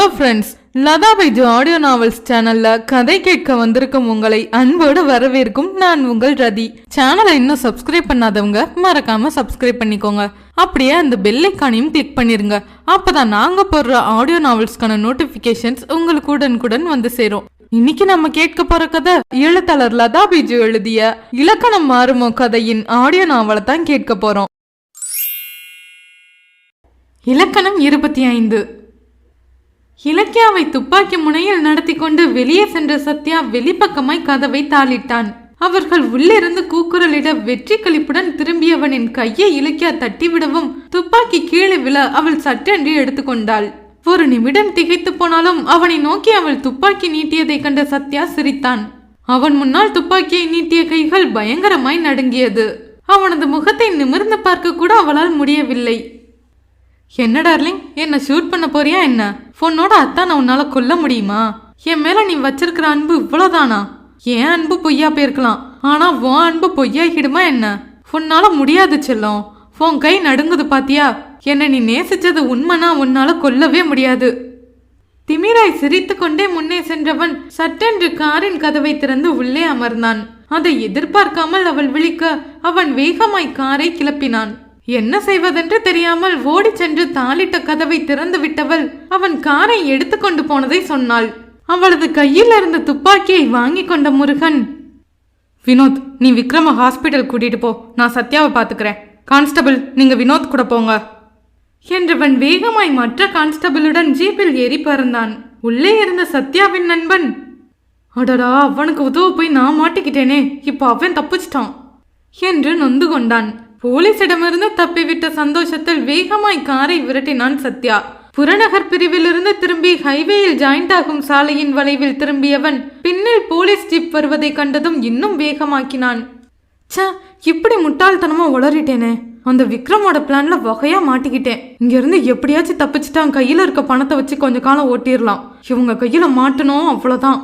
Hello friends Latha Baiju audio novels சேனல்ல கதை கேட்க வந்திருக்கும் உங்களை அன்போடு வரவேற்கும் நான் உங்கள் ரதி. சேனலை இன்னும் சப்ஸ்கிரைப் பண்ணாதவங்க மறக்காம சப்ஸ்கிரைப் பண்ணிக்கோங்க. அப்படியே அந்த பெல் ஐக்கானையும் கிளிக் பண்ணிருங்க. அப்பதான் நாங்க போடுற ஆடியோ நாவல்ஸ்க்கான நோட்டிபிகேஷன்ஸ் உங்களுக்கு உடனுக்குடன் வந்து சேரும். இன்னைக்கு நம்ம கேட்க போற கதை எழுத்தாளர் லதா பிஜு எழுதிய இலக்கணம் மாறுமோ கதையின் ஆடியோ நாவலை தான் கேட்க போறோம். இலக்கணம் இருபத்தி ஐந்து. இலக்கியாவை துப்பாக்கி முனையில் நடத்தி கொண்டு வெளியே சென்ற சத்யா வெளிப்பக்கமாய் கதவை தாளிட்டான். அவர்கள் உள்ளிருந்து கூக்குரலிட வெற்றி கழிப்புடன் திரும்பியவனின் கையை இலக்கியா தட்டிவிடவும் துப்பாக்கி கீழே விழ அவள் சட்டென்று எடுத்துக்கொண்டாள். ஒரு நிமிடம் திகைத்து போனாலும் அவனை நோக்கி அவள் துப்பாக்கி நீட்டியதை கண்ட சத்யா சிரித்தான். அவன் முன்னால் துப்பாக்கியை நீட்டிய கைகள் பயங்கரமாய் நடுங்கியது. அவனது முகத்தை நிமிர்ந்து பார்க்க கூட அவளால் முடியவில்லை. என்ன டார்லிங் என்ன ஷூட் பண்ண போறியா என்ன? பொண்ணோட அத்தானை உன்னால கொல்ல முடியுமா? என் மேல நீ வச்சிருக்கிற அன்பு இவ்வளவுதானா? என் அன்பு பொய்யா போயிருக்கலாம். ஆனா உன் அன்பு பொய்யாகிடுமா என்ன? உன்னால முடியாது செல்லம். உன் கை நடுங்குது பாத்தியா? என்ன நீ நேசிச்சது உண்மைனா உன்னால கொல்லவே முடியாது. திமிராய் சிரித்துக்கொண்டே முன்னே சென்றவன் சட்டென்று காரின் கதவை திறந்து உள்ளே அமர்ந்தான். அதை எதிர்பார்க்காமல் அவள் விழிக்க அவன் வேகமாய் காரை கிளப்பினான். என்ன செய்வதென்று தெரியாமல் ஓடிச் சென்று தாளிட்ட கதவை திறந்து விட்டவள் அவன் காரை எடுத்துக்கொண்டு போனதை சொன்னாள். அவளது கையில் இருந்த துப்பாக்கியை வாங்கி கொண்ட முருகன் வினோத் நீ விக்ரம ஹாஸ்பிட்டல் கூட்டிட்டு போ. நான் சத்யாவை பார்த்துக்கிறேன். கான்ஸ்டபிள் நீங்க வினோத் கூட போங்க. என்றவன் வேகமாய் மற்ற கான்ஸ்டபிளுடன் ஜீப்பில் ஏறி பறந்தான். உள்ளே இருந்த சத்யாவின் நண்பன் அடடா அவனுக்கு உதவ போய் நான் மாட்டிக்கிட்டேனே. இப்போ அவன் தப்பிச்சிட்டான். என்று நொந்து கொண்டான். போலீசிடமிருந்து தப்பிவிட்ட சந்தோஷத்தில் வேகமாய் காரை விரட்டினான் சத்யா. புறநகர் பிரிவிலிருந்து திரும்பி ஹைவேயில் ஜாயிண்ட் ஆகும் சாலையின் வளைவில் திரும்பியவன் பின்னில் போலீஸ் ஜீப் வருவதை கண்டதும் இன்னும் வேகமாக்கினான். ச இப்படி முட்டாள்தனமா உளறிட்டேனே அந்த விக்ரமோட பிளான்ல வகையா மாட்டிக்கிட்டேன். இங்க இருந்து எப்படியாச்சும் தப்பிச்சுட்டான் கையில இருக்க பணத்தை வச்சு கொஞ்ச காலம் ஓட்டிடலாம் இவங்க கையில மாட்டணும் அவ்வளவுதான்.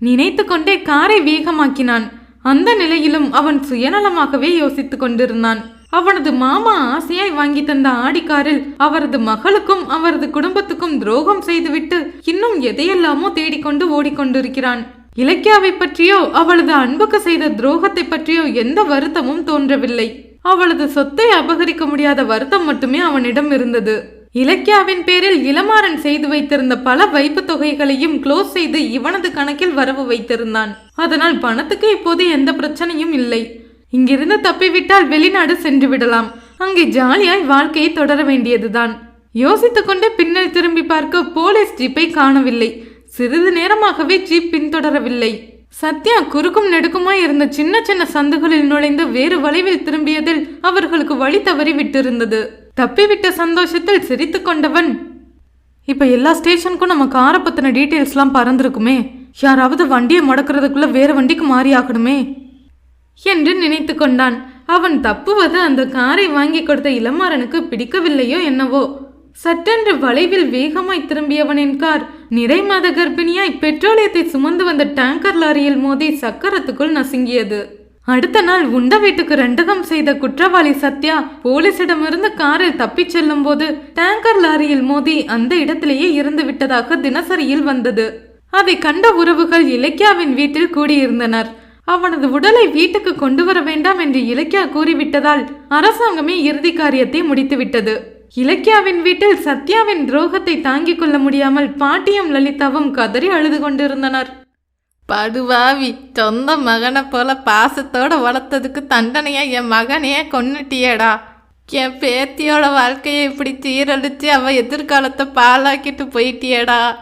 நினைத்து கொண்டே காரை வேகமாக்கினான். அந்த நிலையிலும் அவன் சுயநலமாகவே யோசித்துக் கொண்டிருந்தான். அவனது மாமா ஆசையாய் வாங்கி தந்த ஆடிக்காரில் அவரது மகளுக்கும் அவரது குடும்பத்துக்கும் துரோகம் செய்துவிட்டு இன்னும் எதையெல்லாமோ தேடிக்கொண்டு ஓடிக்கொண்டிருக்கிறான். இலக்கியாவை பற்றியோ அவளது அன்புக்கு செய்த துரோகத்தை பற்றியோ எந்த வருத்தமும் தோன்றவில்லை. அவளது சொத்தை அபகரிக்க முடியாத வருத்தம் மட்டுமே அவனிடம் இருந்தது. இலக்கியாவின் பேரில் இளமாறன் செய்து வைத்திருந்த பல வைப்பு தொகைகளையும் க்ளோஸ் செய்து இவனது கணக்கில் வரவு வைத்திருந்தான். அதனால் பணத்துக்கு இப்போது எந்த பிரச்சனையும் இல்லை. இங்கிருந்து தப்பிவிட்டால் வெளிநாடு சென்று விடலாம். அங்கே ஜாலியாய் வாழ்க்கையை தொடர வேண்டியதுதான். யோசித்துக்கொண்டே பின்னர் திரும்பி பார்க்க போலீஸ் ஜீப்பை காணவில்லை. சிறிது நேரமாகவே ஜீப் பின்தொடரவில்லை. சத்யா குறுக்கும் நெடுக்குமாய் இருந்த சின்ன சின்ன சந்துகளில் நுழைந்து வேறு வளைவில் திரும்பியதில் அவர்களுக்கு வழி தவறி விட்டிருந்தது. தப்பிவிட்ட சந்தோஷத்தில் சிரித்து கொண்டவன் இப்ப எல்லா ஸ்டேஷனுக்கும் நம்ம காரை பத்தின டீட்டெயில்ஸ்லாம் பறந்துருக்குமே. யாராவது வண்டியை முடக்கிறதுக்குள்ள வேற வண்டிக்கு மாறி ஆகணுமே என்று நினைத்து கொண்டான். அவன் தப்புவது அந்த காரை வாங்கி கொடுத்த இளமாறனுக்கு பிடிக்கவில்லையோ என்னவோ. சட்டென்று வளைவில் வேகமாய் திரும்பியவனின் கார். நிறைமாத கர்ப்பிணியாய் பெட்ரோலியத்தை சுமந்து வந்த டேங்கர் லாரியில் மோதி சக்கரத்துக்குள் நசுங்கியது. அடுத்த நாள் உண்ட வீட்டுக்கு ரெண்டகம் செய்த குற்றவாளி சத்யா போலீசிடமிருந்து காரில் தப்பிச் செல்லும் போது டேங்கர் லாரியில் மோதி அந்த இடத்திலேயே இருந்து விட்டதாக தினசரியில் வந்தது. அதை கண்ட உறவுகள் இலக்கியாவின் வீட்டில் கூடியிருந்தனர். அவனது உடலை வீட்டுக்கு கொண்டு வர வேண்டாம் என்று இலக்கியா கூறிவிட்டதால் அரசாங்கமே இறுதி காரியத்தை முடித்துவிட்டது. இலக்கியாவின் வீட்டில் சத்யாவின் துரோகத்தை தாங்கிக் கொள்ள முடியாமல் பாட்டியும் லலிதாவும் கதறி அழுது கொண்டிருந்தனர். படுவாவி சொந்த மகனை போல பாசத்தோட வளர்த்ததுக்கு தண்டனையா என் மகனையே கொன்னுட்டியேடா. என் பேத்தியோட வாழ்க்கையை இப்படி சீரழிச்சு அவ எதிர்காலத்தை பாழாக்கிட்டு போயிட்டியேடா.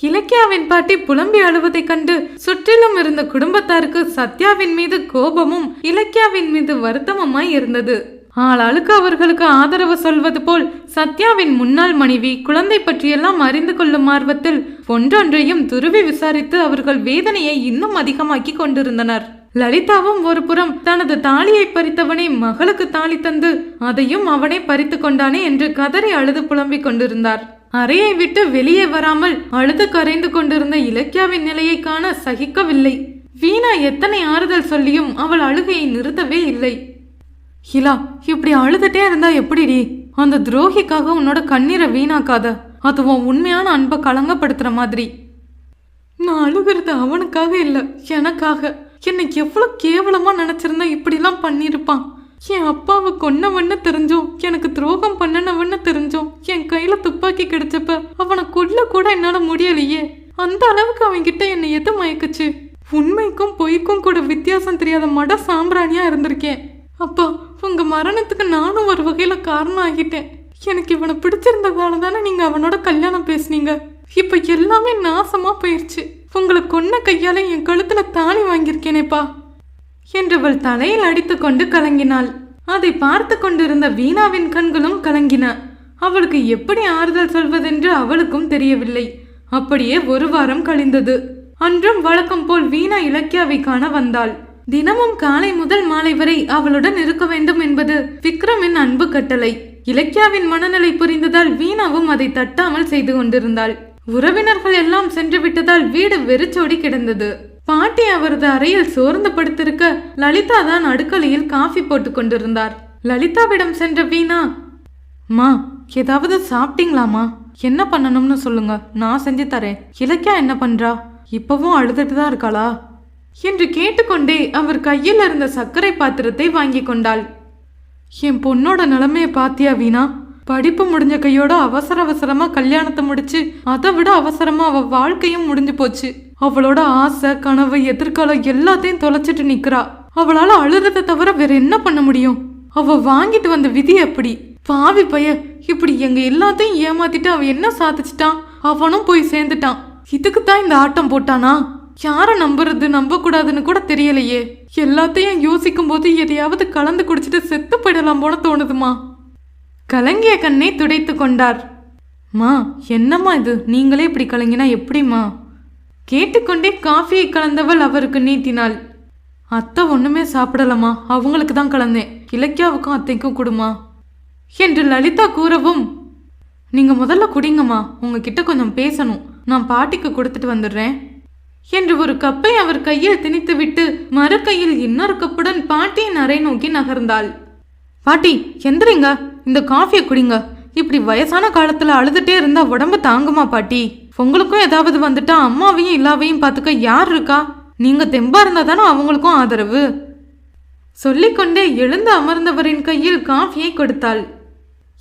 இலக்கியாவின் பாட்டி புலம்பி அழுவதைக் கண்டு சுற்றிலும் இருந்த குடும்பத்தாருக்கு சத்யாவின் மீது கோபமும் இலக்கியாவின் மீது வருத்தமுமாய் இருந்தது. ஆளாளுக்கு அவர்களுக்கு ஆதரவு சொல்வது போல் சத்யாவின் முன்னாள் மனைவி குழந்தை பற்றியெல்லாம் அறிந்து கொள்ளும் ஆர்வத்தில் ஒன்றொன்றையும் துருவி விசாரித்து அவர்கள் வேதனையை இன்னும் அதிகமாக்கி கொண்டிருந்தனர். லலிதாவும் ஒரு புறம் தனது தாலியை பறித்தவனை மகளுக்கு தாலி தந்து அதையும் அவனே பறித்து கொண்டானே என்று கதறி அழுது புலம்பிக் கொண்டிருந்தார். அறையை விட்டு வெளியே வராமல் அழுது கரைந்து கொண்டிருந்த இலக்கியாவின் நிலையை காண சகிக்கவில்லை. வீணா எத்தனை ஆறுதல் சொல்லியும் அவள் அழுகையை நிறுத்தவே இல்லை. ஹிலா இப்படி அழுதுட்டே இருந்தா எப்படிடி? அந்த துரோகிக்காக உன்னோட கண்ணீரை வீணாக்காத. அது உன் உண்மையான அன்பை கலங்கப்படுத்துற மாதிரி. நான் அழுகிறது அவனுக்காக இல்லை எனக்காக. என்னை எவ்வளோ கேவலமாக நினச்சிருந்தா இப்படிலாம் பண்ணியிருப்பான். என் அப்பாவை கொன்னவன்னு தெரிஞ்சும் எனக்கு துரோகம் பண்ணனவன்னு தெரிஞ்சும் என் கையில் துப்பாக்கி கிடைச்சப்ப அவனை கொல்ல கூட என்னால் முடியலையே. அந்த அளவுக்கு அவன்கிட்ட என்னை எது மயக்குச்சு? உண்மைக்கும் பொய்க்கும் கூட வித்தியாசம் தெரியாத மட சாம்பிராணியாக இருந்திருக்கேன். அப்பா உங்கள் மரணத்துக்கு நானும் ஒரு வகையில் காரணம் ஆகிட்டேன் எனக்கு இவனை பிடிச்சிருந்ததால தானே நீங்கள் அவனோட கல்யாணம் பேசுனீங்க. இப்போ எல்லாமே நாசமாக போயிடுச்சு உங்களை கொன்ன கையால் என் கழுத்தில் தாலி வாங்கியிருக்கேனேப்பா. என்றவள் தலையில் அடித்துக்கொண்டு கலங்கினாள். அதை பார்த்து கொண்டிருந்த வீணாவின் கண்களும் கலங்கின. அவளுக்கு எப்படி ஆறுதல் சொல்வதென்று அவளுக்கும் தெரியவில்லை. அப்படியே ஒரு வாரம் கழிந்தது. அன்றும் வழக்கம் போல் வீணா இலக்கியாவை காண வந்தாள். தினமும் காலை முதல் மாலை வரை அவளுடன் இருக்க வேண்டும் என்பது விக்ரமின் அன்பு கட்டளை. இலக்கியாவின் மனநிலை புரிந்ததால் வீணாவும் அதை தட்டாமல் செய்து கொண்டிருந்தாள். உறவினர்கள் எல்லாம் சென்று விட்டதால் வீடு வெறிச்சோடி கிடந்தது. பாட்டி அவரது அறையில் சோர்ந்து படுத்திருக்க லலிதா தான் அடுக்கலையில் காஃபி போட்டுக் கொண்டிருந்தார். லலிதாவிடம் சென்ற வீணா மா ஏதாவது சாப்பிட்டீங்களாமா என்ன பண்ணணும்னு சொல்லுங்க. நான் செஞ்சு தரேன். இலக்கியா என்ன பண்றா? இப்பவும் அழுதுட்டு தான் இருக்காளா? என்று கேட்டுக்கொண்டே அவர் கையில் இருந்த சர்க்கரை பாத்திரத்தை வாங்கி கொண்டாள். என் பொண்ணோட நிலைமையை பாத்தியா வீணா? படிப்பு முடிஞ்ச கையோட அவசர அவசரமா கல்யாணத்தை முடிச்சு அதை விட அவசரமா அவ வாழ்க்கையும் முடிஞ்சு போச்சு. அவளோட ஆசை கனவு எதிர்காலம் எல்லாத்தையும் தொலைச்சிட்டு நிக்கிறா. அவளால அழுறத தவிர வேற என்ன பண்ண முடியும்? அவ வாங்கிட்டு வந்த விதி எப்படி? பாவி பைய இப்படி எங்க எல்லாத்தையும் ஏமாத்திட்டு அவன் என்ன சாதிச்சிட்டான்? அவனும் போய் சேர்ந்துட்டான். இதுக்கு தான் இந்த ஆட்டம் போட்டானா? யாரை நம்புறது நம்ப கூடாதுன்னு கூட தெரியலையே. எல்லாத்தையும் யோசிக்கும் போது எதையாவது கலந்து குடிச்சிட்டு செத்து போயிடலாம் போல தோணுதுமா. கலங்கிய கண்ணை துடைத்து கொண்டார். மா என்னம்மா இது? நீங்களே இப்படி கலங்கினா எப்படிம்மா? கேட்டுக்கொண்டே காஃபியை கலந்தவள் அவருக்கு நீட்டினாள். அத்தை ஒண்ணுமே சாப்பிடலம்மா. அவங்களுக்கு தான் கலந்தேன். இலக்கியாவுக்கும் அத்தைக்கும் கொடுமா என்று லலிதா கூறவும் நீங்க முதல்ல குடிங்கம்மா. உங்ககிட்ட கொஞ்சம் பேசணும். நான் பாட்டிக்கு கொடுத்துட்டு வந்துடுறேன். என்று ஒரு கப்பை அவர் கையில் திணித்துவிட்டு மறு கையில் இன்னொரு கப்புடன் பாட்டியின் அறை நோக்கி நகர்ந்தாள். பாட்டி எந்திரிங்க. இந்த காஃபியை குடிங்க. இப்படி வயசான காலத்துல அழுதுட்டே இருந்தா உடம்பு தாங்குமா பாட்டி? உங்களுக்கும் ஏதாவது வந்துட்டா அம்மாவையும் இல்லாவையும் பார்த்துக்க யார் இருக்கா? நீங்க தெம்பா இருந்தா தானே அவங்களுக்கும் ஆதரவு? சொல்லிக்கொண்டே எழுந்து அமர்ந்தவரின் கையில் காஃபியை கொடுத்தாள்.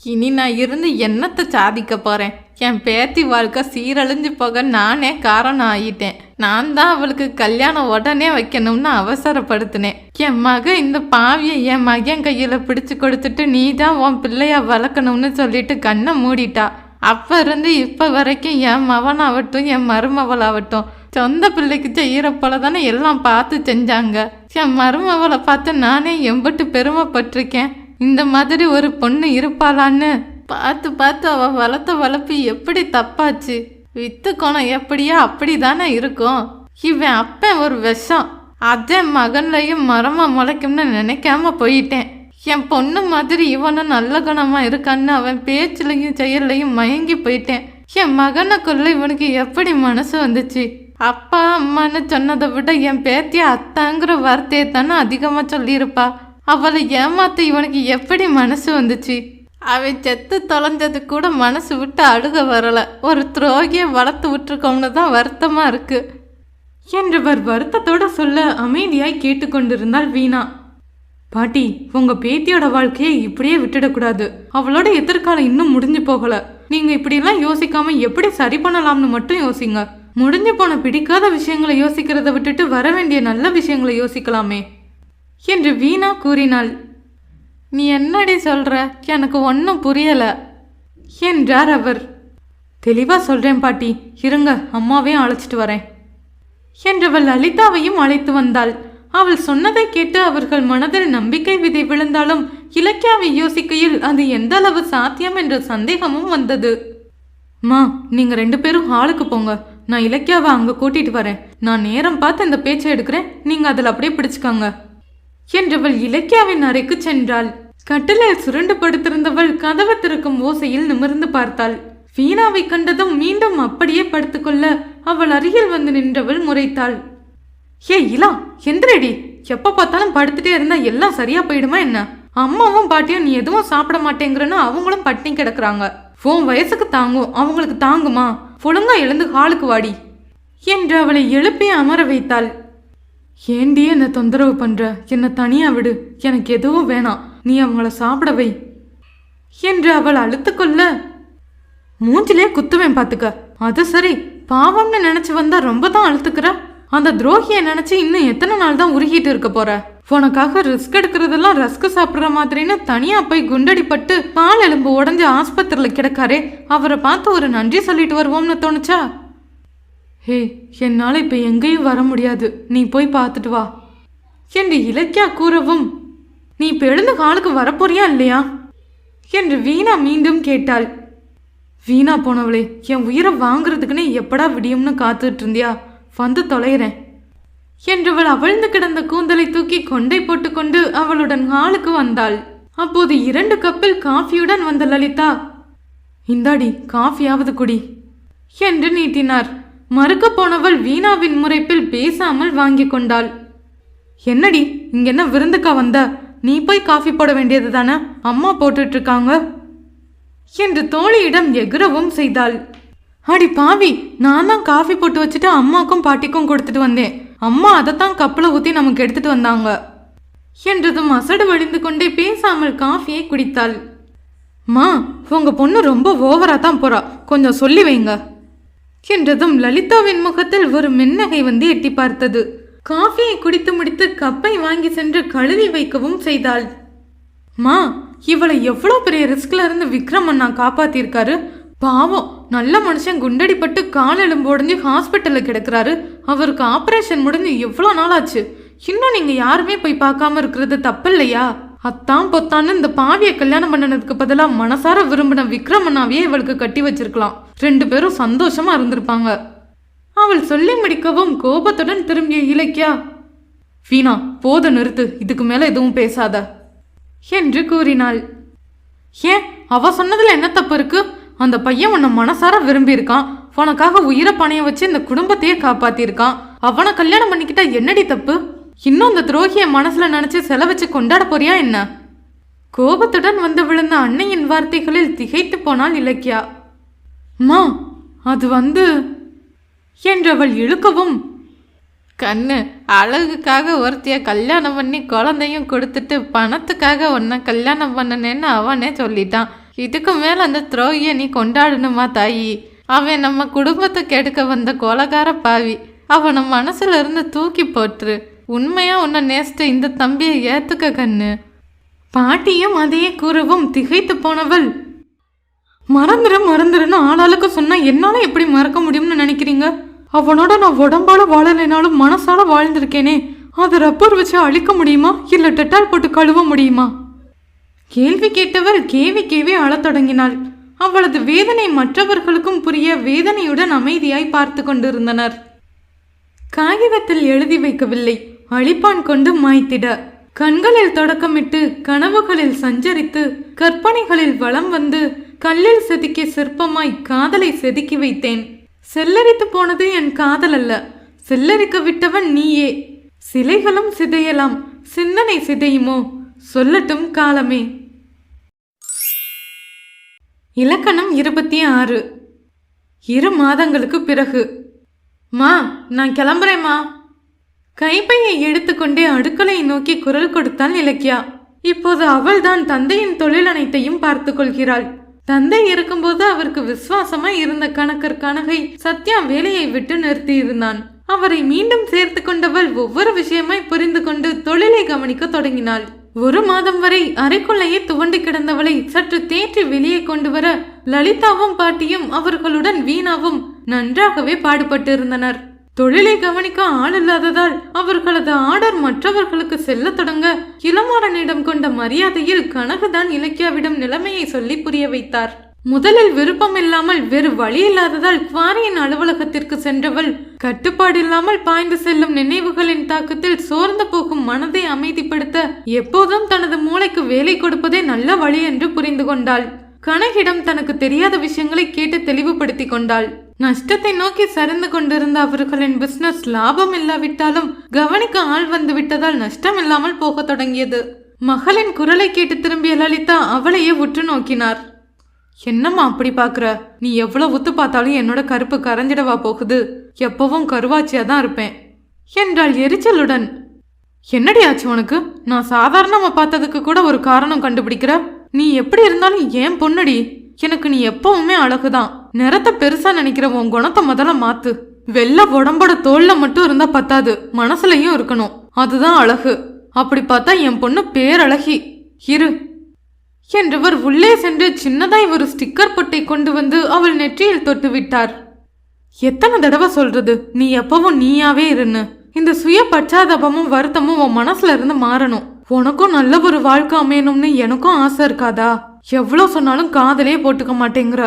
இனி நான் இருந்து என்னத்தை சாதிக்க போறேன்? என் பேத்தி வாழ்க்கை சீரழிஞ்சு போக நானே காரணம் ஆயிட்டேன். நான் தான் அவளுக்கு கல்யாணம் உடனே வைக்கணும்னு அவசரப்படுத்தினேன். என் மக இந்த பாவியை என் மகன் கையில் பிடிச்சு கொடுத்துட்டு நீ தான் உன் பிள்ளைய வளர்க்கணும்னு சொல்லிட்டு கண்ணை மூடிட்டா. அப்போ இருந்து இப்போ வரைக்கும் என் மவனாகட்டும் என் மருமவளாகட்டும் சொந்த பிள்ளைக்கு செய்கிற போல தானே எல்லாம் பார்த்து செஞ்சாங்க. என் மருமவளை பார்த்து நானே எம்பிட்டு பெருமைப்பட்டிருக்கேன். இந்த மாதிரி ஒரு பொண்ணு இருப்பாளான்னு பார்த்து பார்த்து அவ வளர்த்த வளர்ப்பு எப்படி தப்பாச்சு? வித்து குணம் எப்படியோ அப்படி தானே இருக்கும். இவன் அப்பன் ஒரு விஷம். அதே மகன்லையும் மரமா முளைக்கும்னு நினைக்காம போயிட்டேன். என் பொண்ணு மாதிரி இவனும் நல்ல குணமா இருக்கான்னு அவன் பேச்சுலையும் செயல்லையும் மயங்கி போயிட்டேன். என் மகனுக்குள்ள இவனுக்கு எப்படி மனசு வந்துச்சு? அப்பா அம்மான்னு சொன்னதை விட என் பேத்தி அத்தாங்கிற வார்த்தையை தானே அதிகமாக சொல்லியிருப்பா. அவளை ஏமாத்த இவனுக்கு எப்படி மனசு வந்துச்சு? அவன் செத்து தொலைஞ்சது கூட மனசு விட்டு அழுக வரலை. ஒரு துரோகியை வளர்த்து விட்டுருக்கோம்னு தான் வருத்தமாக இருக்குது என்றவர் வருத்தத்தோட சொல்ல அமைதியாய் கேட்டுக்கொண்டிருந்தாள் வீணா. பாட்டி உங்க பேத்தியோட வாழ்க்கையை இப்படியே விட்டுடக்கூடாது. அவளோட எதிர்காலம் இன்னும் முடிஞ்சு போகல. நீங்க இப்படிலாம் யோசிக்காம எப்படி சரி பண்ணலாம்னு மட்டும் யோசிங்க. முடிஞ்சு போன பிடிக்காத விஷயங்களை யோசிக்கிறத விட்டுட்டு வர வேண்டிய நல்ல விஷயங்களை யோசிக்கலாமே. என்று வீணா கூறினாள். நீ என்னடி சொல்ற? எனக்கு ஒன்றும் புரியல. என்றார் அவர். தெளிவாக சொல்றேன் பாட்டி. இருங்க அம்மாவையும் அழைச்சிட்டு வரேன். என்றவள் லலிதாவையும் அழைத்து வந்தாள். அவள் சொன்னதை கேட்டு அவர்கள் மனதில் நம்பிக்கை விதை விழுந்தாலும் இலக்கியாவை யோசிக்கையில் அது எந்த அளவு சாத்தியம் என்ற சந்தேகமும் வந்தது. மா நீங்க ரெண்டு பேரும் ஹாலுக்கு போங்க. நான் இலக்கியாவை அங்க கூட்டிட்டு வரேன். நான் நேரம் பார்த்து இந்த பேச்சை எடுக்கிறேன். நீங்க அதில் அப்படியே பிடிச்சுக்கோங்க. என்றவள் இலக்கியாவின் அறைக்கு சென்றாள். கட்டிலில் சுருண்டு படுத்திருந்தவள் கதவு திறக்கும் ஓசையில் நிமிர்ந்து பார்த்தாள். வீணாவை கண்டதும் மீண்டும் அப்படியே படுத்துக்கொள்ள அவள் அருகில் வந்து நின்றவள் முறைத்தாள். ஏ இலா எந்திரடி. எப்ப பார்த்தாலும் படுத்துட்டே இருந்தா எல்லாம் சரியா போயிடுமா என்ன? அம்மாவும் பாட்டியும் நீ எதுவும் சாப்பிட மாட்டேங்கிறன்னு அவங்களும் பட்டினி கிடக்குறாங்க. உன் வயசுக்கு தாங்கும். அவங்களுக்கு தாங்குமா? ஒழுங்கா எழுந்து ஹாலுக்கு வாடி. என்று அவளை எழுப்பி அமர வைத்தாள். ஏண்டி என்ன தொந்தரவு பண்ற? என்னை தனியா விடு. எனக்கு எதுவும் வேணாம். நீ அவங்கள சாப்பிட வை என்று அவள் அழுத்துக்கொள்ள மூஞ்சிலே குத்துவேன் பார்த்துக்க. அது சரி பாவம்னு நினைச்சு வந்தா ரொம்ப தான் அழுத்துக்கிற. அந்த துரோகியை நினைச்சு இன்னும் எத்தனை நாள் தான் உருகிட்டு இருக்க போற? உனக்காக ரிஸ்க் எடுக்கிறதெல்லாம் ரஸ்க் சாப்பிட்ற மாதிரின்னு தனியா போய் குண்டடிப்பட்டு கால் எலும்பு உடஞ்சி ஆஸ்பத்திரியில் கிடக்காரே அவரை பார்த்து ஒரு நன்றி சொல்லிட்டு வருவோம்னு தோணுச்சா? ஹே என்னால் இப்போ எங்கேயும் வர முடியாது. நீ போய் பார்த்துட்டு வா. என்று இலக்கியா கூறவும் நீ இப்போ எழுந்த காலுக்கு வரப்போறியா இல்லையா? என்று வீணா மீண்டும் கேட்டாள். வீணா போனவளே என் உயிரை வாங்குறதுக்குன்னு எப்படா விடியும்னு காத்துட்டு இருந்தியா வந்து தொலைகிறேன். என்றவள் அவிழ்ந்து கிடந்த கூந்தலை தூக்கி கொண்டை போட்டுக்கொண்டு அவளுடன் ஹாலுக்கு வந்தாள். அப்போது இரண்டு கப்பில் காஃபியுடன் வந்த லலிதா இந்தாடி காஃபியாவது குடி என்று நீட்டினார். மறுக்க போனவள் வீணாவின் முறைப்பில் பேசாமல் வாங்கி கொண்டாள். என்னடி இங்க என்ன விருந்துக்கா வந்த? நீ போய் காஃபி போட வேண்டியது தானே? அம்மா போட்டுட்டு இருக்காங்க என்று தோழியிடம் எகுரவும் செய்தாள். அடி பாவி நான் தான் காஃபி போட்டு வச்சுட்டு அம்மாக்கும் பாட்டிக்கும் கொடுத்துட்டு வந்தேன். அம்மா அதைத்தான் கப்பில் ஊற்றி நமக்கு எடுத்துட்டு வந்தாங்க. என்றதும் அசடு வழிந்து கொண்டே பேசாமல் காஃபியை குடித்தாள். மா உங்க பொண்ணு ரொம்ப ஓவரா தான் போறா. கொஞ்சம் சொல்லி வைங்க. என்றதும் லலிதாவின் முகத்தில் ஒரு மின்னகை வந்து எட்டி பார்த்தது. காஃபியை குடித்து முடித்து கப்பை வாங்கி சென்று கழுவி வைக்கவும் செய்தாள். மா இவளை எவ்வளோ பெரிய ரிஸ்க்ல இருந்து விக்ரம் அண்ணா காப்பாத்திருக்காரு? பாவம் நல்ல மனுஷன் குண்டடிப்பட்டு கால் எலும்பு உடஞ்சி ஹாஸ்பிட்டலில் கிடக்குறாரு. அவருக்கு ஆப்ரேஷன் முடிஞ்சு எவ்வளோ நாள் ஆச்சு இன்னும் நீங்க யாருமே போய் பார்க்காம இருக்கிறது தப்பில்லையா? அத்தான் பொத்தான்னு இந்த பாவியை கல்யாணம் பண்ணனதுக்கு பதிலாக மனசார விரும்பின விக்ரம் அண்ணாவையே இவளுக்கு கட்டி வச்சிருக்கலாம். ரெண்டு பேரும் சந்தோஷமா இருந்திருப்பாங்க. அவள் சொல்லி முடிக்கவும் கோபத்துடன் திரும்பிய இலக்கியா வீணா போத நிறுத்து இதுக்கு மேல எதுவும் பேசாத என்று கூறினாள். ஏன்? அவ சொன்னதுல என்ன தப்பு இருக்கு? அந்த பையன் உன்னை மனசார விரும்பியிருக்கான். உனக்காக உயிரை பணைய வச்சு இந்த குடும்பத்தையே காப்பாத்திருக்கான் அவனை கல்யாணம் பண்ணிக்கிட்டா என்னடி தப்பு? இன்னும் அந்த துரோகிய மனசுல நினைச்சு செலவச்சு கொண்டாட போறியா என்ன? கோபத்துடன் வந்து விழுந்த அன்னையின் வார்த்தைகளில் திகைத்து போனாள் இலக்கியா. மா அது வந்து என்றவள் இழுக்கவும். கண்ணு அழகுக்காக ஒருத்திய கல்யாணம் பண்ணி குழந்தையும் கொடுத்துட்டு பணத்துக்காக உன்னை கல்யாணம் பண்ணனேன்னு அவனே சொல்லிட்டான். இதுக்கு மேலே அந்த துரோகியை நீ கொண்டாடணுமா தாயி? அவன் நம்ம குடும்பத்தை கெடுக்க வந்த கொலகார பாவி. அவனை மனசுல இருந்து தூக்கி போட்டுரு. உண்மையா உன்னை நேசிட்ட இந்த தம்பியை ஏத்துக்க கண்ணு. பாட்டியும் அதையே கூறவும் திகைத்து போனவள். மறந்துடும் மறந்துருன்னு ஆளாளுக்கு சொன்னா என்னால எப்படி மறக்க முடியும்னு நினைக்கிறீங்க? அவனோட நான் உடம்பால வாழலைனாலும் மனசால வாழ்ந்திருக்கேனே. அதை ரப்பர் வச்சு அழிக்க முடியுமா? இல்ல டெட்டால் போட்டு கழுவ முடியுமா? கேள்வி கேட்டவர் கேவி கேவி அழத் தொடங்கினாள். அவளது வேதனை மற்றவர்களுக்கும் புரிய வேதனையுடன் அமைதியாய் பார்த்து கொண்டிருந்தனர். காகிதத்தில் எழுதி வைக்கவில்லை. அழிப்பான் கொண்டு மாய்த்திட. கண்களில் தொடக்கமிட்டு கனவுகளில் சஞ்சரித்து கற்பனைகளில் வலம் வந்து கல்லில் செதுக்கிய சிற்பமாய் காதலை செதுக்கி வைத்தேன். செல்லரித்து போனது என் காதல் அல்ல. செல்லரிக்க விட்டவன் நீயே. சிலைகளும் சிதையலாம். சிந்தனை சிதையுமோ? சொல்லட்டும் காலமே. இலக்கணம் இருபத்தி ஆறு. இரு மாதங்களுக்கு பிறகு. மா நான் கிளம்புறேம்மா கைப்பையை எடுத்துக்கொண்டே அடுக்கலையை நோக்கி குரல் கொடுத்தாள் இலக்கியா. இப்போது அவள்தான் தந்தையின் தொழில் அனைத்தையும் பார்த்து கொள்கிறாள். தந்தை இருக்கும்போது அவருக்கு விசுவாசமா இருந்த கணக்கர் கனகை சத்யா வேலையை விட்டு நிறுத்தி இருந்தான் அவரை மீண்டும் சேர்த்து கொண்டவள் ஒவ்வொரு விஷயமாய் புரிந்து கொண்டு தொழிலை கவனிக்க தொடங்கினாள். ஒரு மாதம் வரை அறைக்குள்ளேயே துவண்டு கிடந்தவளை சற்று தேற்றி வெளியே கொண்டு வர லலிதாவும் பாட்டியும் அவர்களுடன் வீணாவும் நன்றாகவே பாடுபட்டு இருந்தனர் தொழிலை கவனிக்க ஆள் இல்லாததால் அவர்களது ஆர்டர் மற்றவர்களுக்கு செல்லத் தொடங்க இளமாறனிடம் கொண்ட மரியாதையில் கனகுதான் இலக்கியாவிடம் நிலைமையை சொல்லி புரிய வைத்தார். முதலில் விருப்பம் இல்லாமல் வேறு வழி இல்லாததால் குவாரியின் அலுவலகத்திற்கு சென்றவள் கட்டுப்பாடில்லாமல் பாய்ந்து செல்லும் நினைவுகளின் தாக்கத்தில் சோர்ந்து போகும் மனதை அமைதிப்படுத்த எப்போதும் தனது மூளைக்கு வேலை கொடுப்பதே நல்ல வழி என்று புரிந்து கொண்டாள். கனகிடம் தனக்கு தெரியாத விஷயங்களை கேட்டு தெளிவுபடுத்தி கொண்டாள். நஷ்டத்தை நோக்கி சரிந்து கொண்டிருந்த அவர்களின் பிசினஸ் லாபம் இல்லாவிட்டாலும் கவனிக்க ஆள் வந்து விட்டதால் நஷ்டம் இல்லாமல் போக தொடங்கியது. மகளின் குரலை கேட்டு திரும்பிய லலிதா அவளையே உற்று நோக்கினார். என்னம்மா அப்படி பாக்குற நீ எவ்வளவு ஒத்து பார்த்தாலும் என்னோட கருப்பு கரைஞ்சிடவா போகுது? எப்பவும் கருவாச்சியா தான் இருப்பேன். என்றாள் எரிச்சலுடன். என்னடி ஆச்சு உனக்கு? நான் சாதாரணமா பார்த்ததுக்கு கூட ஒரு காரணம் கண்டுபிடிக்கிற? நீ எப்படி இருந்தாலும் ஏன் பொண்ணுடி எனக்கு நீ எப்பவுமே அழகுதான். நிறத்தை பெருசா நினைக்கிற உன் குணத்தை முதல்ல மாத்து. வெள்ளை உடம்போட தோல்ல மட்டும் இருந்தா பத்தாது. மனசுலயும் இருக்கணும். அதுதான் அழகு. அப்படி பார்த்தா என் பொண்ணு பேரழகி. இரு. என்றவர் உள்ளே சென்று சின்னதாய் ஒரு ஸ்டிக்கர் பொட்டை கொண்டு வந்து அவள் நெற்றியில் தொட்டு விட்டார். எத்தனை தடவை சொல்றது? நீ எப்பவும் நீயாவே இருன்னு. இந்த சுய பச்சாதாபமும் வருத்தமும் உன் மனசுல இருந்து மாறணும். உனக்கும் நல்ல ஒரு வாழ்க்கை அமையணும்னு எனக்கும் ஆசை இருக்காதா? எவ்வளோ சொன்னாலும் காதலே போட்டுக்க மாட்டேங்கிற.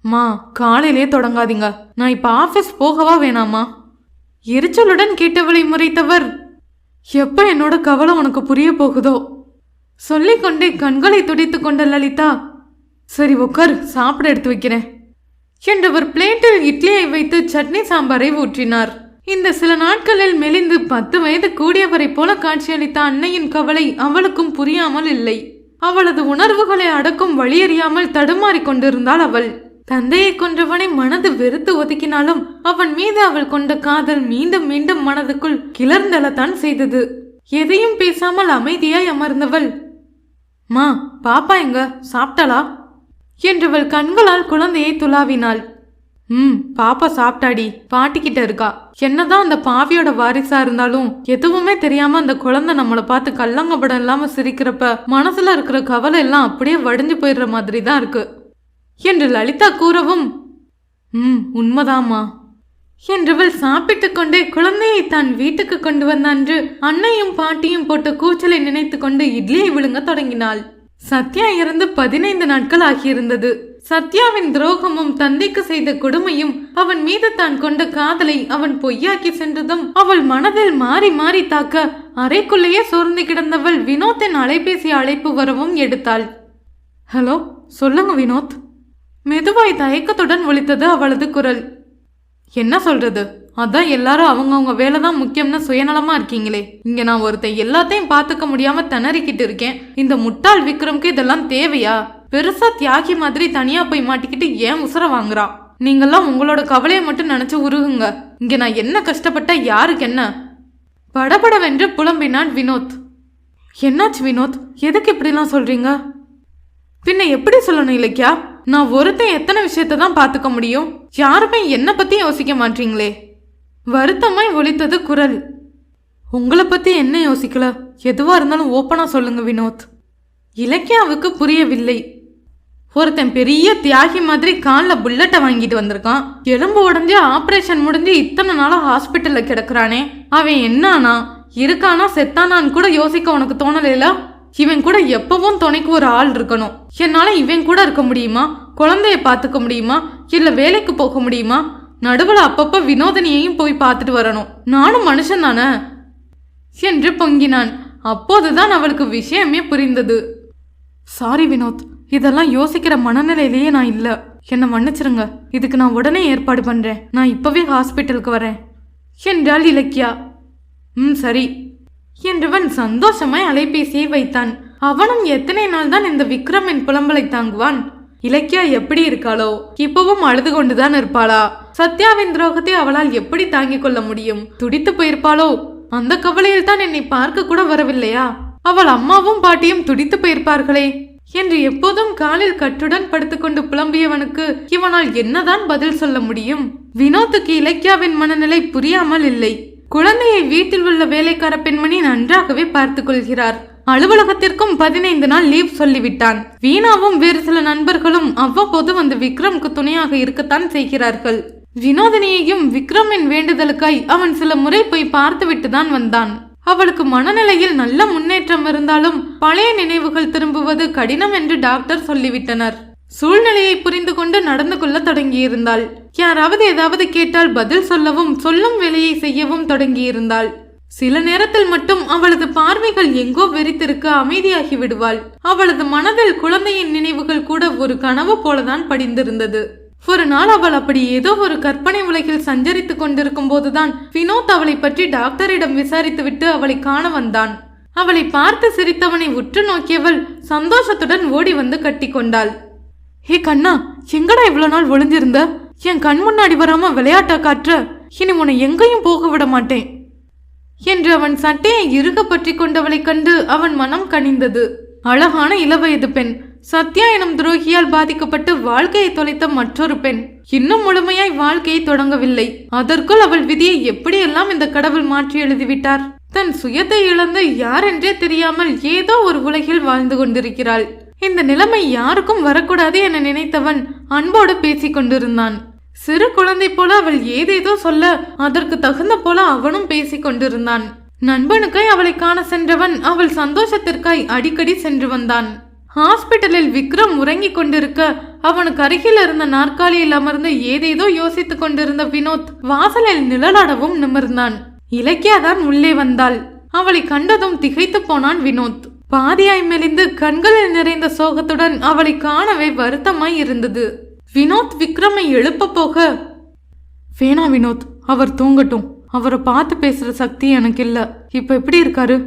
மா காலையிலே தொடங்காதீங்க. நான் இப்போ ஆஃபீஸ் போகவா வேணாமா? எரிச்சலுடன் கேட்டவளை முறைத்தவர். எப்போ என்னோட கவலை உனக்கு புரிய போகுதோ? சொல்லிக்கொண்டே கண்களை துடைத்து கொண்ட லலிதா சரி உட்கார் சாப்பிட எடுத்து வைக்கிறேன். என்றவர் பிளேட்டில் இட்லியை வைத்து சட்னி சாம்பாரை ஊற்றினார். இந்த சில நாட்களில் மெலிந்து பத்து வயது கூடியவரை போல காட்சியளித்த அன்னையின் கவலை அவளுக்கும் புரியாமல் இல்லை. அவளது உணர்வுகளை அடக்கும் வழியறியாமல் தடுமாறிக் கொண்டிருந்தாள் அவள். தந்தையை கொன்றவனை மனது வெறுத்து ஒதுக்கினாலும் அவன் மீது அவள் கொண்ட காதல் மீண்டும் மீண்டும் மனதுக்குள் கிளர்ந்தளத்தான் செய்தது. எதையும் பேசாமல் அமைதியாய் அமர்ந்தவள் மா பாப்பா எங்க? சாப்பிட்டலா என்றவள் கண்களால் குழந்தையை துளாவினாள் ம் பாப்பா சாப்பிட்டாடி. பாட்டிக்கிட்ட இருக்கா. என்னதான் அந்த பாவியோட வாரிசா இருந்தாலும் எதுவுமே தெரியாம அந்த குழந்தை நம்மளை பார்த்து கல்லங்கப்படம் இல்லாம சிரிக்கிறப்ப மனசுல இருக்கிற கவலை எல்லாம் அப்படியே வடிஞ்சு போயிடுற மாதிரி தான் இருக்கு. என்று லலிதா கூறவும் ம் உண்மைதாம்மா. என்றவள் சாப்பிட்டு கொண்டே குழந்தையை தான் வீட்டுக்கு கொண்டு வந்த அன்று அன்னையும் பாட்டியும் போட்ட கூச்சலை நினைத்து கொண்டு இட்லியை விழுங்க தொடங்கினாள். சத்யா இறந்து பதினைந்து நாட்கள் ஆகியிருந்தது. சத்யாவின் துரோகமும் தந்தைக்கு செய்த கொடுமையும் அவன் மீது தான் கொண்ட காதலை அவன் பொய்யாக்கி சென்றதும் அவள் மனதில் மாறி மாறி தாக்க அறைக்குள்ளேயே சோர்ந்து கிடந்தவள் வினோத்தின் அலைபேசி அழைப்பு வரவும் எடுத்தாள். ஹலோ சொல்லுங்க வினோத். மெதுவாய் தயக்கத்துடன் ஒழித்தது அவளது குரல். என்ன சொல்றது? அதான் எல்லாரும் அவங்கவுங்க வேலை தான் முக்கியம்னு சுயநலமா இருக்கீங்களே. இங்க நான் ஒருத்தன் எல்லாத்தையும் பார்த்துக்க முடியாம திணறிக்கிட்டு இருக்கேன். இந்த முட்டாள் விக்ரம்க்கு இதெல்லாம் தேவையா? பெருசா தியாகி மாதிரி தனியா போய் மாட்டிக்கிட்டு ஏன் உசுர வாங்குறா? நீங்கெல்லாம் உங்களோட கவலையை மட்டும் நினைச்சு உருகுங்க. இங்க நான் என்ன கஷ்டப்பட்ட யாருக்கு என்ன? படபடவென்று புலம்பினான் வினோத். என்னாச்சு வினோத்? எதுக்கு இப்படிலாம் சொல்றீங்க? பின்ன எப்படி சொல்லணும் இலக்கியா? நான் ஒருத்தன் எத்தனை விஷயத்தை தான் பார்த்துக்க முடியும்? யாருமே என்னை பத்தி யோசிக்க மாட்டீங்களே? வருத்தமாய் ஒழித்தது குரல். உங்களை பத்தி என்ன யோசிக்கல? எதுவா இருந்தாலும் ஓப்பனா சொல்லுங்க வினோத். இலக்கியாவுக்கு புரியவில்லை. ஒருத்தன் பெரிய தியாகி மாதிரி காலில் புல்லட்டை வாங்கிட்டு வந்திருக்கான். எலும்பு உடஞ்சு ஆப்ரேஷன் முடிஞ்சு இத்தனை நாளாக ஹாஸ்பிட்டலில் கிடக்குறானே. அவன் என்னானா? இருக்கானா? செத்தானான்னு கூட யோசிக்க உனக்கு தோணலைல? இவன் கூட எப்பவும் துணைக்கு ஒரு ஆள் இருக்கணும். என்னால் இவன் கூட இருக்க முடியுமா? குழந்தைய பார்த்துக்க முடியுமா? இல்லை வேலைக்கு போக முடியுமா? நடுவில் அப்பப்போ வினோதனியையும் போய் பார்த்துட்டு வரணும். நானும் மனுஷன் தானே? என்று பொங்கினான். அப்போதுதான் அவளுக்கு விஷயமே புரிந்தது. சாரி வினோத். இதெல்லாம் யோசிக்கிற மனநிலையிலேயே நான் இல்ல. என்னை மன்னிச்சிருங்க. இதுக்கு நான் உடனே ஏற்பாடு பண்றேன். நான் இப்பவே ஹாஸ்பிட்டலுக்கு வரேன். என்றாள் இலக்கியா. ம் சரி. என்றவன் சந்தோஷமாய் அலைபேசியை வைத்தான். அவனும் எத்தனை நாள் தான் இந்த விக்ரமின் புலம்பலை தாங்குவான்? இலக்கியா எப்படி இருக்காளோ? இப்பவும் அழுது கொண்டுதான் இருப்பாளா? சத்யாவின் துரோகத்தை அவளால் எப்படி தாங்கிக் கொள்ள முடியும்? துடித்து போயிருப்பாளோ? அந்த கவலையில் தான் என்னை பார்க்க கூட வரவில்லையா? அவள் அம்மாவும் பாட்டியும் துடித்து போயிருப்பார்களே. என்று எப்போதும் காலில் கட்டுடன் படுத்துக்கொண்டு புலம்பியவனுக்கு இவனால் என்னதான் பதில் சொல்ல முடியும்? வினோத்துக்கு இலக்கியாவின் மனநிலை புரியாமல் இல்லை. குழந்தையை வீட்டில் உள்ள வேலைக்கார பெண்மணி நன்றாகவே பார்த்துக் கொள்கிறார் அலுவலகத்திற்கும் பதினைந்து நாள் லீவ் சொல்லிவிட்டான். வீணாவும் வேறு சில நண்பர்களும் அவ்வப்போது வந்து விக்ரம்க்கு துணையாக இருக்கத்தான் செய்கிறார்கள். வினோதினியையும் விக்ரமின் வேண்டுதலுக்காய் அவன் சில முறை போய் பார்த்துவிட்டு தான் வந்தான். அவளுக்கு மனநிலையில் நல்ல முன்னேற்றம் இருந்தாலும் பழைய நினைவுகள் திரும்புவது கடினம் என்று டாக்டர் சொல்லிவிட்டனர். சூழ்நிலையை புரிந்து கொண்டு நடந்து கொள்ள தொடங்கியிருந்தாள். யாராவது ஏதாவது கேட்டால் பதில் சொல்லவும் சொல்லும் வேலையை செய்யவும் தொடங்கியிருந்தாள். சில நேரத்தில் மட்டும் அவளது பார்வைகள் எங்கோ வெறித்திருக்க அமைதியாகி விடுவாள். அவளது மனதில் குழந்தையின் நினைவுகள் கூட ஒரு கனவு போலதான் படிந்திருந்தது. ஒரு நாள் அவள் அப்படி ஏதோ ஒரு கற்பனை உலகில் சஞ்சரித்து கொண்டிருக்கும் போதுதான் வினோத் அவளை பற்றி டாக்டரிடம் விசாரித்துவிட்டு அவளை காண வந்தான். அவளை பார்த்து சிரித்தவனை உற்று நோக்கியவள் சந்தோஷத்துடன் ஓடி வந்து கட்டிக்கொண்டாள் ஹே கண்ணா எங்கடா இவ்வளவு நாள் ஒளிஞ்சிருந்த? என் கண் முன்னாடி வராம விளையாட்டா காற்ற. இனி உன்னை எங்கேயும் போக விட மாட்டேன். என்று அவன் சட்டையை இறுக பற்றி கொண்டவளைக் கண்டு அவன் மனம் கனிந்தது. அழகான இளவயது பெண். சத்யா எனும் துரோகியால் பாதிக்கப்பட்டு வாழ்க்கையை தொலைத்த மற்றொரு பெண். இன்னும் முழுமையாய் வாழ்க்கையை தொடங்கவில்லை. அதற்குள் அவள் விதியை எப்படியெல்லாம் இந்த கடவுள் மாற்றி எழுதிவிட்டார்? தன் சுயத்தை இழந்து யாரென்றே தெரியாமல் ஏதோ ஒரு உலகில் வாழ்ந்து கொண்டிருக்கிறாள். இந்த நிலைமை யாருக்கும் வரக்கூடாது என நினைத்தவன் அன்போடு பேசிக் கொண்டிருந்தான். சிறு குழந்தை போல அவள் ஏதேதோ சொல்ல அதற்கு தகுந்த போல அவனும் பேசிக் கொண்டிருந்தான். நண்பனுக்காய் அவளை காண சென்றவன் அவள் சந்தோஷத்திற்காய் அடிக்கடி சென்று வந்தான். ஹாஸ்பிட்டலில் விக்ரம் உறங்கிக் கொண்டிருக்க அவனுக்கு அருகில் இருந்த நாற்காலியில் அமர்ந்து ஏதேதோ யோசித்துக் கொண்டிருந்த வினோத் வாசலில் நிழலாடவும் நிமிர்ந்தான். இலக்கியா தான் உள்ளே வந்தாள். அவளை கண்டதும் திகைத்து போனான் வினோத். பாதியாய் மெலிந்து கண்களில் நிறைந்த சோகத்துடன் அவளை காணவே வருத்தமாய் இருந்தது. வினோத் விக்ரமை எழுப்ப போக வேணா வினோத் அவர் தூங்கட்டும். அவரை பார்த்து பேசுற சக்தி எனக்கு இல்ல இப்ப எப்படி இருக்காரு?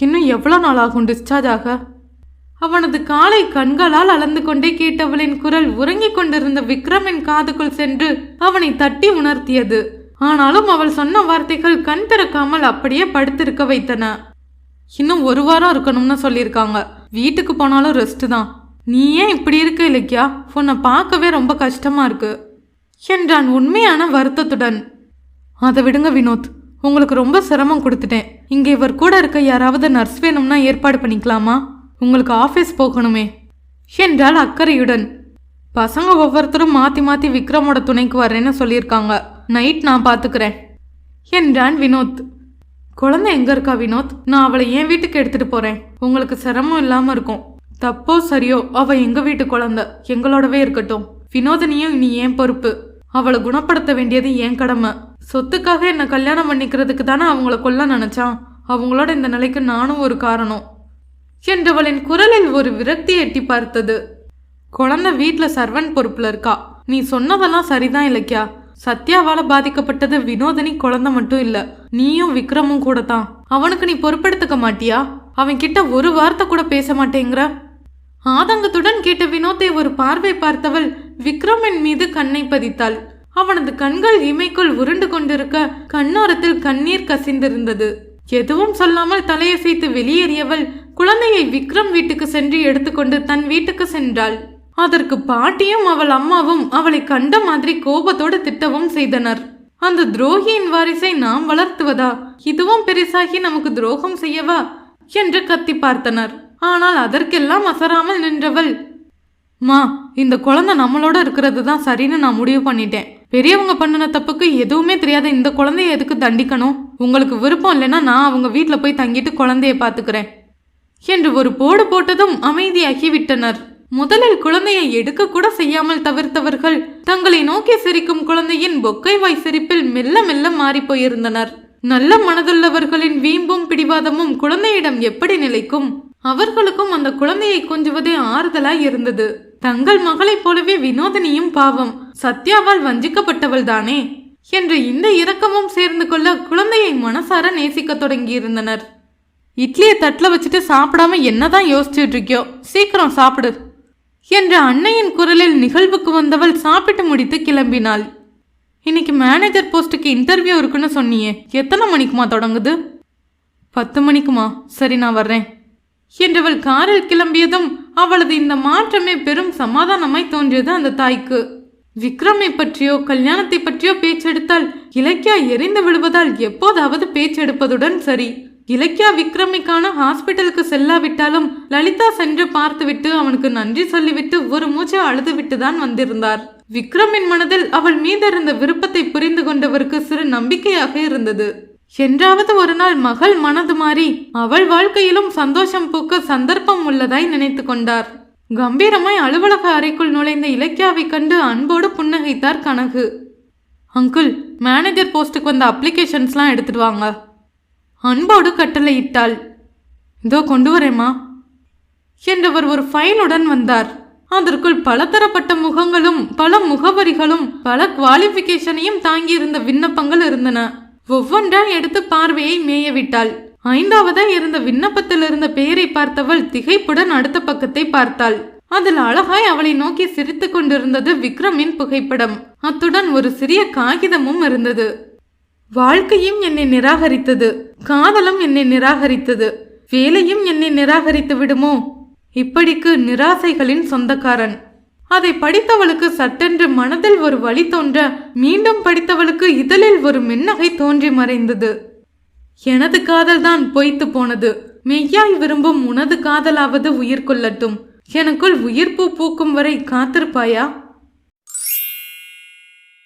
இன்னும் எவ்வளவு நாள் ஆகும் டிஸ்சார்ஜ் ஆக? அவனது காலை கண்களால் அளந்து கொண்டே கேட்டவளின் குரல் உறங்கிக் கொண்டிருந்த விக்ரமின் காதுக்குள் சென்று அவனை தட்டி உணர்த்தியது. ஆனாலும் அவள் சொன்ன வார்த்தைகள் கண் திறக்காமல் அப்படியே படுத்திருக்க வைத்தன. இன்னும் ஒரு வாரம் இருக்கணும்னு சொல்லியிருக்காங்க. வீட்டுக்கு போனாலும் ரெஸ்ட் தான். நீ ஏன் இப்படி இருக்க இலக்கியா? உன்னை பார்க்கவே ரொம்ப கஷ்டமா இருக்கு. என்றான் உண்மையான வருத்தத்துடன். அதை விடுங்க வினோத். உங்களுக்கு ரொம்ப சிரமம் கொடுத்துட்டேன். இங்கே இவர் கூட இருக்க யாராவது நர்ஸ் வேணும்னா ஏற்பாடு பண்ணிக்கலாமா? உங்களுக்கு ஆஃபீஸ் போகணுமே என்றாள் அக்கறையுடன். பசங்க ஒவ்வொருத்தரும் மாத்தி மாத்தி விக்ரமோட துணைக்கு வரேன்னு சொல்லியிருக்காங்க. நைட் நான் பாத்துக்கிறேன் என்றான் வினோத். குழந்தை எங்க இருக்கா வினோத்? நான் அவளை என் வீட்டுக்கு எடுத்துட்டு போறேன். உங்களுக்கு சிரமம் இல்லாம இருக்கும். தப்போ சரியோ அவ எங்க வீட்டு குழந்தை? எங்களோடவே இருக்கட்டும். வினோதனியும் இனி ஏன் பொறுப்பு. அவளை குணப்படுத்த வேண்டியது என் கடமை. சொத்துக்காக என்னை கல்யாணம் பண்ணிக்கிறதுக்கு தானே அவங்கள கொல்ல நினைச்சான்? அவங்களோட இந்த நிலைக்கு நானும் ஒரு காரணம். என்றவளின் குரலில் ஒரு விரக்தி எட்டி பார்த்தது. குழந்தை வீட்டில் சர்வன் பொறுப்புல இருக்கா? நீ சொன்னதெல்லாம் சரிதான் இலக்கியா? சத்யாவால பாதிக்கப்பட்டது வினோதினி குழந்தை மட்டும் இல்ல நீயும் விக்ரமும் கூட தான் அவனுக்கு நீ பொறுப்பெடுத்துக்க மாட்டியா? அவன் கிட்ட ஒரு வார்த்தை கூட பேச மாட்டேங்கிற? ஆதங்கத்துடன் கேட்ட வினோத்தை ஒரு பார்வை பார்த்தவள் விக்ரமின் மீது கண்ணை பதித்தாள். அவனது கண்கள் இமைக்குள் உருண்டு கொண்டிருக்க கண்ணோரத்தில் கண்ணீர் கசிந்திருந்தது. எதுவும் சொல்லாமல் தலையசைத்து வெளியேறியவள் குழந்தையை விக்ரம் வீட்டுக்கு சென்று எடுத்துக்கொண்டு தன் வீட்டுக்கு சென்றாள். அதற்கு பாட்டியும் அவள் அம்மாவும் அவளை கண்ட மாதிரி கோபத்தோடு திட்டவும் செய்தனர். அந்த துரோகியின் வாரிசை நாம் வளர்த்துவதா? இதுவும் பெரிசாகி நமக்கு துரோகம் செய்யவா? என்று கத்தி பார்த்தனர். ஆனால் அதற்கெல்லாம் அசராமல் நின்றவள் மா இந்த குழந்தை நம்மளோட இருக்கிறது தான் சரின்னு நான் முடிவு பண்ணிட்டேன். பெரியவங்க பண்ணின தப்புக்கு எதுவுமே தெரியாத இந்த குழந்தைய எதுக்கு தண்டிக்கணும்? உங்களுக்கு விருப்பம் இல்லைன்னா நான் அவங்க வீட்டில் போய் தங்கிட்டு குழந்தைய பார்த்துக்கிறேன் என்று ஒரு போடு போட்டதும் அமைதியாகிவிட்டனர். முதலில் குழந்தையை எடுக்க கூட செய்யாமல் தவிர்த்தவர்கள் தங்களை நோக்கி சிரிக்கும் குழந்தையின் பொக்கை வாய் சிரிப்பில் மெல்ல மெல்ல மாறி போயிருந்தனர். நல்ல மனதுள்ளவர்களின் வீம்பும் பிடிவாதமும் குழந்தையிடம் எப்படி நிலைக்கும்? அவர்களுக்கும் அந்த குழந்தையை கொஞ்சுவதே ஆறுதலாய் இருந்தது. தங்கள் மகளைப் போலவே வினோதினியும் பாவம் சத்யாவால் வஞ்சிக்கப்பட்டவள் தானே? என்ற இந்த இரக்கமும் சேர்ந்து கொள்ள குழந்தையை மனசார நேசிக்கத் தொடங்கியிருந்தனர். இட்லியை தட்டில் வச்சுட்டு சாப்பிடாம என்னதான் யோசிச்சுட்டு இருக்கியோ சீக்கிரம் சாப்பிடு. என்ற அன்னையின் குரலில் நிகழ்வுக்கு வந்தவள் சாப்பிட்டு முடித்து கிளம்பினாள். இன்னைக்கு மேனேஜர் போஸ்ட்டுக்கு இன்டர்வியூ இருக்குன்னு சொன்னியே. எத்தனை மணிக்குமா தொடங்குது? பத்து மணிக்குமா? சரி நான் வர்றேன். என்றவள் காரில் கிளம்பியதும் அவளது இந்த மாற்றமே பெரும் சமாதானமாய் தோன்றியது அந்த தாய்க்கு. விக்ரமை பற்றியோ கல்யாணத்தை பற்றியோ பேச்செடுத்தால் இலக்கியா எரிந்து விடுவதால் எப்போதாவது பேச்செடுப்பதுடன் சரி. இலக்கியா விக்ரமிக்கான ஹாஸ்பிட்டலுக்கு செல்லாவிட்டாலும் லலிதா சென்று பார்த்துவிட்டு அவனுக்கு நன்றி சொல்லிவிட்டு ஒரு மூச்சை அழுதுவிட்டு தான் வந்திருந்தார். விக்ரமின் மனதில் அவள் மீது இருந்த விருப்பத்தை புரிந்து கொண்டவருக்கு சிறு நம்பிக்கையாக இருந்தது. என்றாவது ஒரு நாள் மகள் மனது மாறி அவள் வாழ்க்கையிலும் சந்தோஷம் பூக்க சந்தர்ப்பம் உள்ளதாய் நினைத்து கொண்டார். கம்பீரமாய் அலுவலக அறைக்குள் நுழைந்த இலக்கியாவை கண்டு அன்போடு புன்னகைத்தார் கனகு. அங்குள் மேனேஜர் போஸ்ட்டுக்கு வந்த அப்ளிகேஷன்ஸ்லாம் எடுத்துட்டு வாங்க. அன்போடு கட்டளையிட்டாள். இதோ கொண்டு வரேம்மா. என்றவர் ஒரு ஃபைலுடன் வந்தார். அதற்குள் பலதரப்பட்ட முகங்களும் பல முகவரிகளும் பல குவாலிஃபிகேஷனையும் தாங்கியிருந்த விண்ணப்பங்கள் இருந்தன. ஒவ்வொன்றால் எடுத்து பார்வையை மேயவிட்டாள். ஐந்தாவதாய் இருந்த விண்ணப்பத்தில் இருந்த பெயரை பார்த்தவள் திகைப்புடன் அடுத்த பக்கத்தை பார்த்தாள். அதில் அழகாய் அவளை நோக்கி சிரித்து கொண்டிருந்தது விக்ரமின் புகைப்படம். அத்துடன் ஒரு சிறிய காகிதமும் இருந்தது. வாழ்க்கையும் என்னை நிராகரித்தது. காதலும் என்னை நிராகரித்தது. வேலையும் என்னை நிராகரித்து விடுமோ? இப்படிக்கு நிராசைகளின் சொந்தக்காரன். அதை படித்தவளுக்கு சட்டென்று மனதில் ஒரு வழி தோன்ற மீண்டும் படித்தவளுக்கு இதழில் ஒரு மின்னகை தோன்றி மறைந்தது. எனது காதல்தான் பொய்த்து போனது. மெய்யாய் விரும்பும் உனது காதலாவது உயிர் கொள்ளட்டும். எனக்குள் உயிர்ப்பு பூக்கும் வரை காத்திருப்பாயா?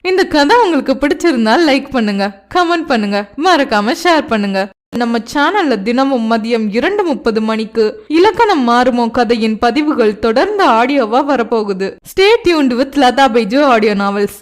இந்த கதை உங்களுக்கு பிடிச்சிருந்தா லைக் பண்ணுங்க கமெண்ட் பண்ணுங்க மறக்காம ஷேர் பண்ணுங்க. நம்ம சேனல்ல தினமும் மதியம் இரண்டு முப்பது மணிக்கு இலக்கணம் மாறுமோ கதையின் பதிவுகள் தொடர்ந்து ஆடியோவா வரப்போகுது. Stay tuned with Latha Baiju audio novels